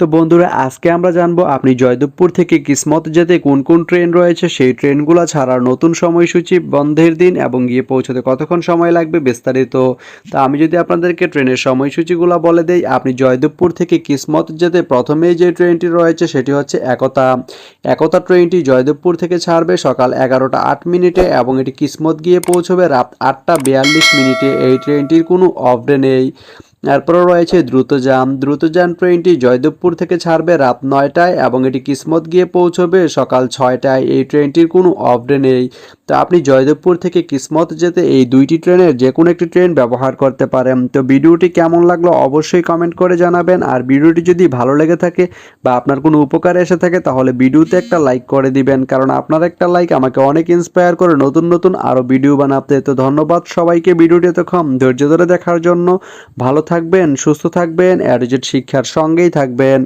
তো বন্ধুরা, আজকে আমরা জানব আপনি জয়দেবপুর থেকে কিসমত যেতে কোন কোন ট্রেন রয়েছে? সেই ট্রেনগুলো ছাড়ার নতুন সময়সূচি বন্ধের দিন এবং গিয়ে পৌঁছতে কতক্ষণ সময় লাগবে বিস্তারিত। তা আমি যদি আপনাদেরকে ট্রেনের সময়সূচিগুলো বলে দেই, আপনি জয়দেবপুর থেকে কিসমত যেতে প্রথমেই যে ট্রেনটি রয়েছে সেটি হচ্ছে একতা। একতা ট্রেনটি জয়দেবপুর থেকে ছাড়বে সকাল এগারোটা আট মিনিটে এবং এটি কিসমত গিয়ে পৌঁছবে রাত আটটা বিয়াল্লিশ মিনিটে। এই ট্রেনটির কোনো অফডে নেই। এরপরে রয়েছে দ্রুতযান। দ্রুতযান ট্রেনটি জয়দেবপুর থেকে ছাড়বে রাত নয়টায় এবং এটি কিসমত গিয়ে পৌঁছবে সকাল ছয়টায়। এই ট্রেনটির কোনো অফডে নেই। তো আপনি জয়দেবপুর থেকে কিসমত যেতে এই দুইটি ট্রেনের যে কোনো একটি ট্রেন ব্যবহার করতে পারেন। তো ভিডিওটি কেমন লাগল অবশ্যই কমেন্ট করে জানাবেন। আর ভিডিওটি যদি ভালো লেগে থাকে বা আপনার কোনো উপকার এসে থাকে তাহলে ভিডিওতে একটা লাইক করে দিবেন। কারণ আপনার একটা লাইক আমাকে অনেক ইন্সপায়ার করে নতুন নতুন আরও ভিডিও বানাতে। তো ধন্যবাদ সবাইকে ভিডিওটি এতক্ষণ ধৈর্য ধরে দেখার জন্য। ভালো থাকবেন সুস্থ থাকবেন অ্যাডিজেট শিক্ষার সঙ্গেই থাকবেন।